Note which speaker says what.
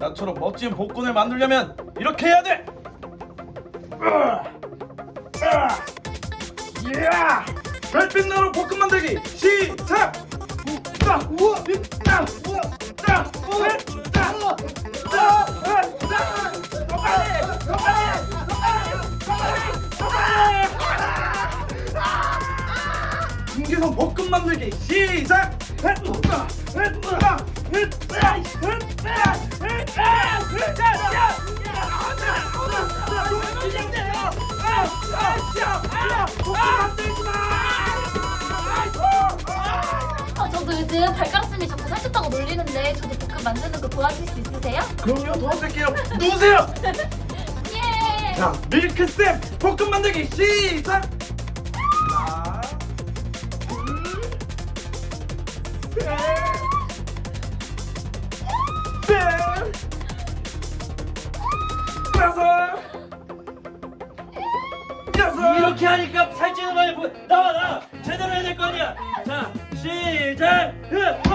Speaker 1: 나처럼 멋진 복근을 만들려면 이렇게 해야 돼. 이야! 별빛 나루 볶음 만들기 시작! 우와! 우와! 우와! 우와! 자! 우와! 자! 우와! 자! 우와! 빨리! 더빨
Speaker 2: 어, 저도 요즘 발가락쌤이 자꾸 살쪘다고 놀리는데 저도 볶음 만드는 거 도와줄 수 있으세요?
Speaker 1: 그럼요 도와드릴게요 누구세요?
Speaker 2: 예!
Speaker 1: 자 밀크쌤 볶음 만들기 시작
Speaker 3: 이렇게 하니까 살찌는 거 아니야? 뭐, 나와 나 제대로 해야 될 거 아니야? 자 시작. 으!